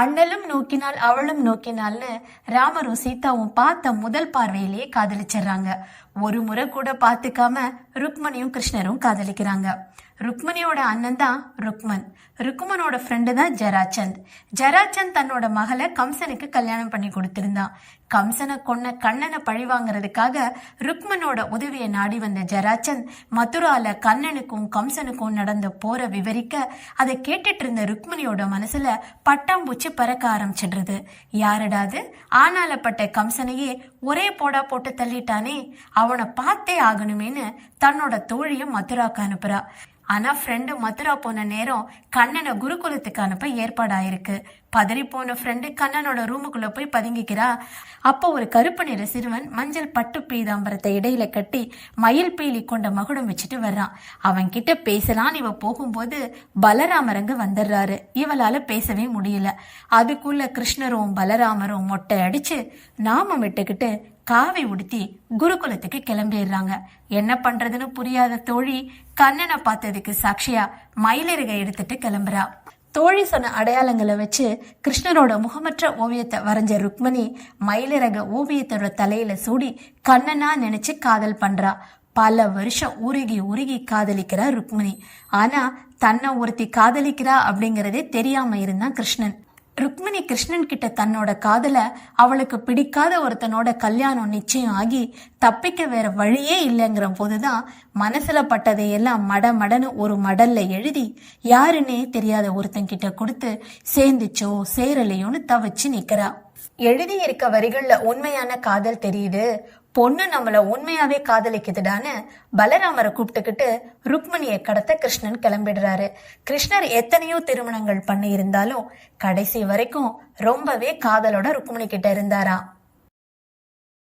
அண்ணலும் நோக்கினால் அவளும் நோக்கினால்னு ராமரும் சீதாவும் பார்த்த முதல் பார்வையிலேயே காதலிச்சிடுறாங்க. ஒரு முறை கூட பார்த்துக்காம ருக்மணியும் கிருஷ்ணரும் காதலிக்கிறாங்க. ருக்மணியோட அண்ணன் தான் ருக்மன். ருக்மனோட ஃப்ரெண்டு தான் ஜராச்சந்த். ஜராச்சந்த் தன்னோட மகளை கம்சனுக்கு கல்யாணம் பண்ணி கொடுத்திருந்தான். கம்சனை கொன்ன கண்ணனை பழி வாங்குறதுக்காக ருக்மனோட உதவியை நாடி வந்த ஜராச்சந்த் மதுரால கண்ணனுக்கும் கம்சனுக்கும் நடந்த போரை விவரிக்க அதை கேட்டுட்டு இருந்த ருக்மணியோட மனசுல பட்டாம்பூச்சி பறக்க ஆரம்பிச்சிடுறது. யாரடாது ஆனாலப்பட்ட கம்சனையே ஒரே போடா போட்டு தள்ளிட்டானே அவனை பார்த்தே ஆகணுமேன்னு தன்னோட தோழியும் மதுராக்கு அனுப்புறா. ஆனா ஃப்ரெண்டு மதுரா போன நேரம் கண்ணனை குருகுலத்துக்கு அனுப்ப ஏற்பாடாயிருக்கு. பதறி போன ஃப்ரெண்டு கண்ணனோட ரூமுக்குள்ள போய் பதுங்கிக்கிறா. அப்போ ஒரு கருப்பு நிற சிறுவன் மஞ்சள் பட்டு பீதாம்பரத்தை இடையில கட்டி மயில் பீலி கொண்ட மகுடம் வச்சுட்டு வர்றான். அவன் கிட்ட பேசலான்னு இவ போகும்போது பலராமரங்க வந்துடுறாரு. இவளால பேசவே முடியல. அதுக்குள்ள கிருஷ்ணரும் பலராமரும் மொட்டை அடிச்சு நாமம் விட்டுக்கிட்டு காவி உடுத்தி குருகுலத்துக்கு கிளம்பிடுறாங்க. என்ன பண்றதுன்னு புரியாத தோழி கண்ணனை பார்த்ததுக்கு சாட்சியா மயிலிறகை எடுத்துட்டு கிளம்புறா. தோழி சொன்ன அடையாளங்களை வச்சு கிருஷ்ணரோட முகமற்ற ஓவியத்தை வரைஞ்ச ருக்மணி மயிலிறக ஓவியத்தோட தலையில சூடி கண்ணனா நினைச்சு காதல் பண்றா. பல வருஷம் உருகி உருகி காதலிக்கிறா ருக்மணி. ஆனா தன்னை ஒருத்தி காதலிக்கிறா அப்படிங்கறதே தெரியாம இருந்தான் கிருஷ்ணன். ருக்மிணி கிருஷ்ணன் கிட்ட தன்னோட காதல அவளுக்கு பிடிக்காத ஒருத்தனோட கல்யாணம் நிச்சயம் ஆகி தப்பிக்க வேற வழியே இல்லைங்கிற போதுதான் மனசுல பட்டதையெல்லாம் மட மடன்னு ஒரு மடல்ல எழுதி யாருன்னே தெரியாத ஒருத்தன் கிட்ட கொடுத்து சேர்ந்துச்சோ சேரலையோன்னு தவிச்சு நிக்கிறா. எழுதி இருக்க வரிகள்ல உண்மையான காதல் தெரியுது. பொண்ணு நம்மள உண்மையாவே காதலிக்குதுடான்னு பலராமரை கூப்பிட்டுக்கிட்டு ருக்மணியை கடத்த கிருஷ்ணன் கிளம்பிடுறாரு. கிருஷ்ணர் எத்தனையோ திருமணங்கள் பண்ணி இருந்தாலும் கடைசி வரைக்கும் ரொம்பவே காதலோட ருக்மணி கிட்ட இருந்தாராம்.